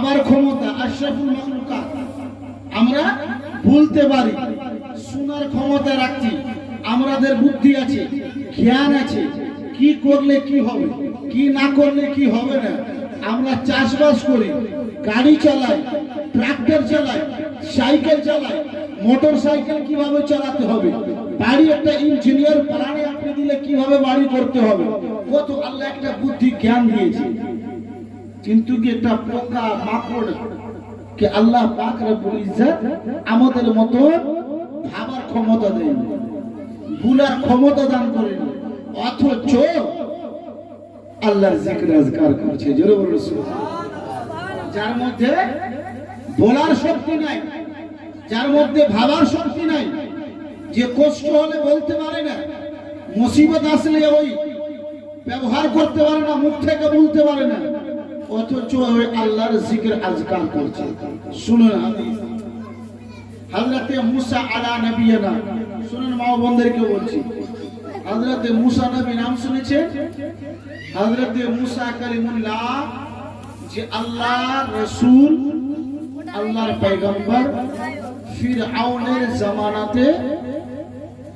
ভাবার ক্ষমতা আশরাফুল মাখলুকাত আমরা বলতে পারি শোনার ক্ষমতা রাখছি, আমাদের বুদ্ধি আছে, জ্ঞান আছে, কি করলে কি হবে, কি না করলে কি হবে না, আমরা চাষবাস করি, গাড়ি চালাই, ট্রাক্টর চালাই, সাইকেল চালাই, মোটর সাইকেল কীভাবে চালাতে হবে, বাড়ি একটা ইঞ্জিনিয়ার প্ল্যানে আপনি দিলে কীভাবে বাড়ি করতে হবে, কত আল্লাহ একটা বুদ্ধি জ্ঞান দিয়েছে। কিন্তু কি একটা পোকা মাকড় কে আল্লাহ পাক রব্বুল ইজ্জত আমাদের মতো ভাবার ক্ষমতা দেন? ভুলার ক্ষমতা দান করেন। অথচ আল্লাহর জিকির আজকার করছে। জোরে বলুন। যার মধ্যে বলার শক্তি নাই, যার মধ্যে ভাবার শক্তি নাই, যে কষ্ট হলে বলতে পারে না, মুসিবত আসলে ওই ব্যবহার করতে পারে না, মুখ থেকে বলতে পারে না। অথচ ওই আল্লাহর জিকির আজকাল করছে। শুনুন হযরতে মুসা আলা নবিয়ানা। শুনুন মা বোনদেরকে বলছি। হযরতে মুসা নবী নাম শুনেছেন হযরতে মুসা কালিমুল্লাহ, যে আল্লাহ রসুল, আল্লাহর পয়গম্বর ফিরআউনের জামানাতে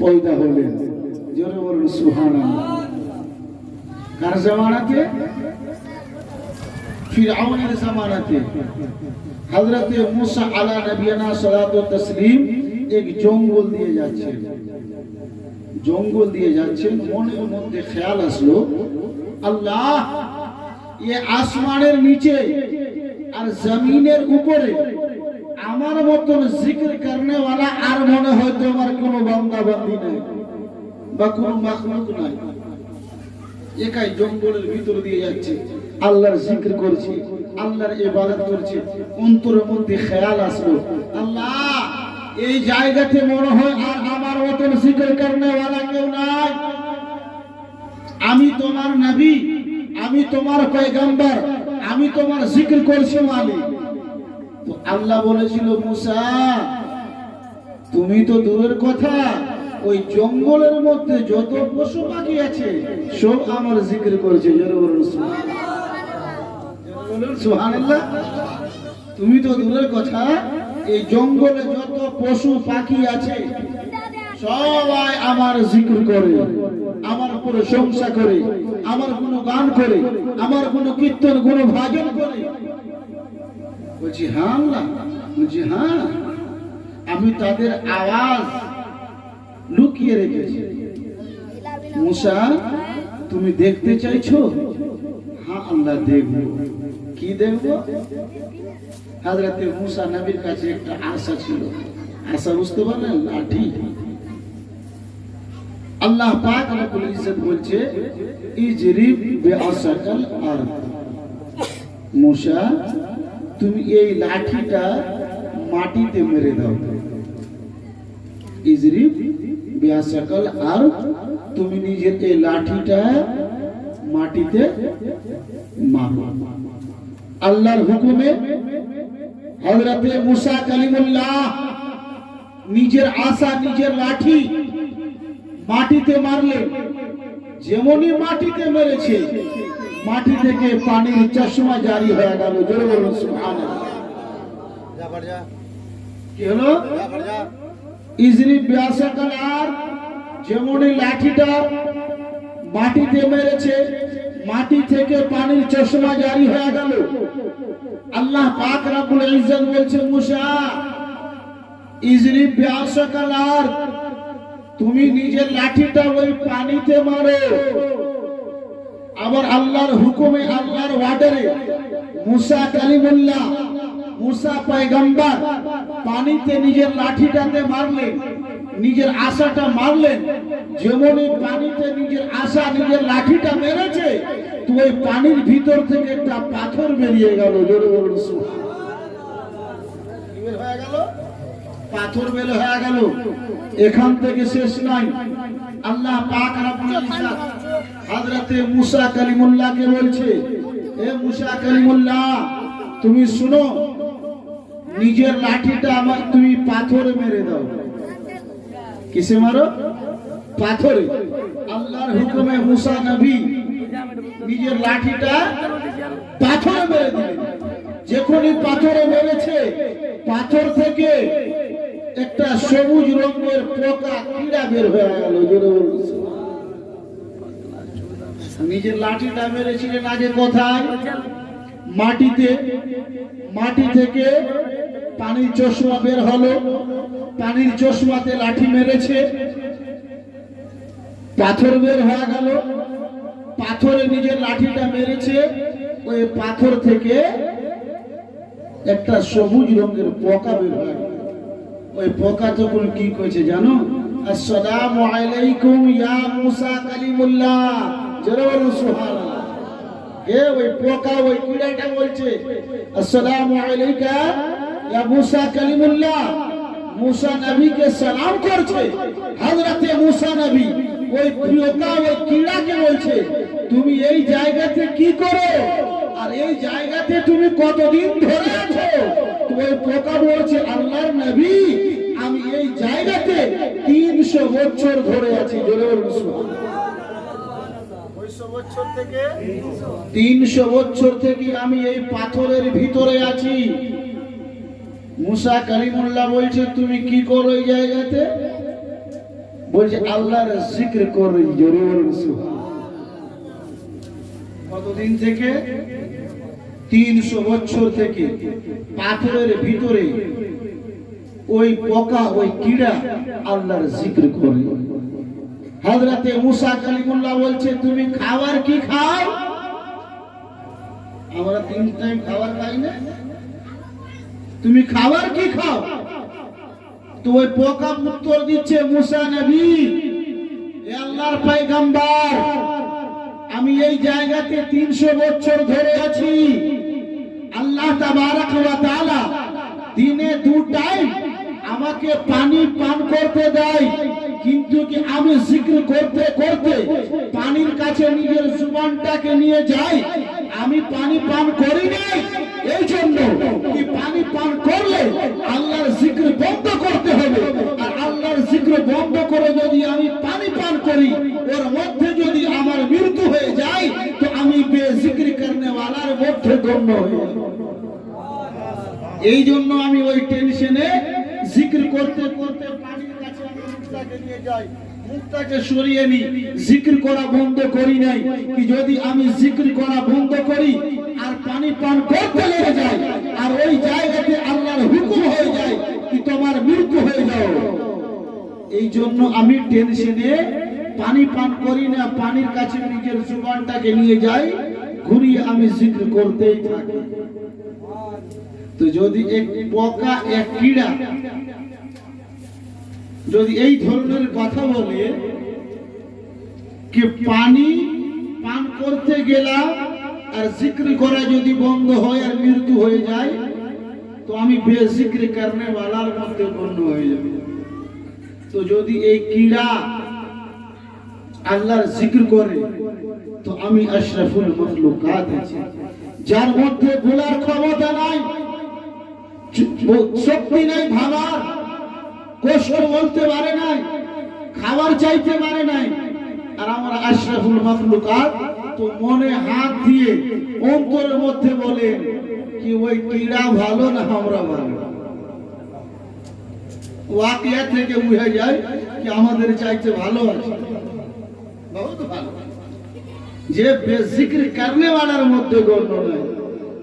পয়দা হলেন। জোরে বলুন সুবহানাল্লাহ। কার জামানাতে? ফিরআউনের জামানাতে হযরতে মুসা আলা নবিয়ানা সালাতু তাসলিম এক জঙ্গল দিয়ে যাচ্ছেন। জঙ্গল দিয়ে যাচ্ছেন, মনের মধ্যে খেয়াল আসলো, আল্লাহ, এ আসমানের নিচে আর জমিনের উপরে আমার মতন জিকির করনে वाला আর মনে হয়তো আমার কোনো বান্দা বান্দি নাই বা কোনো মাখলুক নাই। একাই জঙ্গলের ভিতর দিয়ে যাচ্ছে। আল্লাহর জিকির করছে, আল্লাহর ইবাদত করছে, অন্তরের মধ্যে খেয়াল আসলো, আল্লাহ, এই জায়গাতে মনে হয় আর আমার মতন জিকির করনে वाला কেউ নাই আমি তোমার নবী, আমি তোমার পয়গম্বর, আমি তোমার জিকির করছি মালিক তো আল্লাহ বলেছিল, মুসা, তুমি তো দূরের কথা, ওই জঙ্গলের মধ্যে যত পশু পাখি আছে, সব আমার জিকির করছে বলুন সুবহানাল্লাহ। তুমি তো দূরের কথা, এই জঙ্গলে যত পশু পাখি আছে, সবাই আমার জিকির করে, আমার প্রশংসা করে, আমার কোনো গান করে, আমার কোনো কীর্তন কোনো ভাজন করে। বলছি হ্যাঁ বলছি হ্যাঁ। আমি তাদের আওয়াজ লুকিয়ে রেখেছি। মুসা, তুমি দেখতে চাইছো? হ্যাঁ আল্লাহ দেখব। কি দেখব হাজরাতে মুসা নবীর কাছে একটা আশা ছিল। আশা বুঝতে পারলেন? লাঠি। আল্লাহ পাক রব্বুল ইজ্জত বলছে, ইজরিব বিআসাকাল আরদ মুসা, তুমি এই লাঠিটা মাটিতে মেরে দাও। ইজরিব বিআসাকাল আর, তুমি নিজের এই লাঠিটা মাটিতে মারো। আল্লাহর হুকুমে হযরতে মুসা কালিমুল্লাহ নিজের আশা, নিজের লাঠি মাটিতে মারলে, যেমনই মাটিতে মেরেছে, মাটি থেকে পানির চশমা জারি হয়ে গেল। জোরে বলুন ইজরি আর যেমনই লাঠিটা মাটিতে মেরেছে মাটি থেকে পানির চশমা জারি হয়ে গেল। আল্লাহ পাক রব্বুল ইজ্জত বলছে মুসা ইজরি ব্যাসাকাল আর তুমি নিজের লাঠিটা ওই পানিতে মারো। আবার আল্লাহর হুকুমে, আল্লাহর ওয়ার্ডারে মুসা কালিমুল্লাহ, মুসা পয়গম্বর পানিতে নিজের লাঠিটাতে মারলেন নিজের আশাটা মারলেন। যেমনই পানিতে নিজের আশা, নিজের লাঠিটা মেরেছে, তো ওই পানির ভিতর থেকে একটা পাথর বেরিয়ে গেল। জোরে বলুন পাথর বের হয়ে গেল। এখান থেকে শেষ নাই। আল্লাহ পাক হযরতে মুসা কালিমুল্লাহকে বলছে, এ মুসা কালিমুল্লাহ, তুমি শুনো, নিজের লাঠিটা আমার, তুমি পাথরে মেরে দাও। কিসে মারো? পাথরে। আল্লাহর হুকুমে মুসা নবী নিজের লাঠিটা পাথরে মেরে দিলেন। যে কোনো যখনই পাথরে মেরেছে, পাথর থেকে একটা সবুজ রঙের পোকা কীড়া বের হয়ে গেল, জোরে বলুন। নিজের লাঠিটা মেরেছিলেন আগে কোথায়? মাটিতে। মাটি থেকে পানির চশমা বের হলো। পানির চশমাতে লাঠি মেরেছে। পাথর বের হয়ে গেল। পাথরে নিজের লাঠিটা মেরেছে। ওই পাথর থেকে একটা সবুজ রঙের পোকা বের হয়ে ওই পোকা তখন কি করেছে জানো? আসসালামু ওই পোকা, ওই কিড়াটা বলছে, আসসালামু আলাইকা। মুসা কালিমুল্লাহ মুসা নবীকে সালাম করছে। হযরতে মুসা নবী ওই পোকা ওই কিড়াকে বলছে তুমি এই জায়গাতে কি করো? আর এই জায়গাতে তুমি কতদিন ধরে আছো? ওই পোকা বলছে আল্লাহর নবী আমি এই জায়গাতে তিনশো বছর ধরে আছি। জোরে বলুন তিনশো বছর থেকে আমি এই পাথরের ভিতরে আছি। মুসা কালিমুল্লাহ বলছে, তুমি কি করো এই জায়গাতে? বলছে, আল্লাহর জিক্র করো জোরে কতদিন থেকে? তিনশো বছর থেকে পাথরের ভিতরে ওই পোকা, ওই কিড়া আল্লাহর জিক্র করে। হযরতে মুসা কালিমুল্লাহ বলছে, তুমি খাবার কি খাও? আমরা তিন টাইম খাবার খাই না। তুমি খাবার কি খাও? তো ওই পোকা উত্তর দিচ্ছে মুসা নবী। আল্লাহর পয়গম্বর, আমি এই জায়গাতে তিনশো বছর ধরে আছি। আল্লাহ দিনে দু টাইম আমাকে পানি পান করতে দেয়। কিন্তু কি আমি জিক্র করতে করতে পানির কাছে নিজের জুবানটাকে নিয়ে যাই? আমি পানি পান করি নাই? এই জন্য কি পানি পান করলে আল্লাহর জিক্র বন্ধ করতে হবে? আর আল্লাহর জিক্র বন্ধ করে যদি আমি পানি পান করি মধ্যে যদি আমার মৃত্যু হয়ে যায়, তো আমি করনে ওয়ালার মধ্যে গণ্য এই জন্য আমি ওই টেনশনে জিক্র করতে করতে পানির কাছে আমি নিয়ে যাই। মুখটাকে সরিয়ে নি জিক্র করা বন্ধ করি নাই। কি যদি আমি জিক্র করা বন্ধ করি, আর পানি পান করতে লেগে যাই আর ওই জায়গাতে আল্লাহর হুকুম হয়ে যায় কি তোমার মৃত্যু হয়ে যাও এই জন্য আমি টেনশনে পানি পান করি না, পানির কাছে নিজের জুবানটাকে নিয়ে যাই, ঘুরিয়ে আমি জিক্র করতেই থাকি। তো যদি এক পোকা, এক কিড়া, যদি এই ধরনের কথা বলে কি পানি পান করতে গেলাম আর জিক্র করা যদি বন্ধ হয় আর মৃত্যু হয়ে যায়, তো আমি বেজিক্রি করনে ওয়ালার মধ্যে গণ্য হয়ে যাবে। তো যদি এই কিড়া আল্লাহর জিক্র করে, তো আমি আশরাফুল মখলুকাত আছি। যার মধ্যে বলার ক্ষমতা নাই শক্তি নাই, ভাবার, কষ্ট বলতে পারে নাই, খাবার চাইতে পারে নাই। আর আমার আশরাফুল মখলুকাত তো মনে হাত দিয়ে অন্তরের মধ্যে বলে কি ওই কিড়া ভালো না আমরা ভালো? ওয়াকিয়া থেকে বুঝা যায় কি আমাদের চাইতে ভালো আছে। বহুত ভালো। যে বেজিক্র করনে ওয়ালার মধ্যে গণ্য নয়,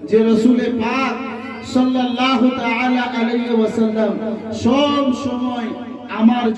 যে রসুলে পাক আলাইহি ওয়াসাল্লাম সব সময় আমার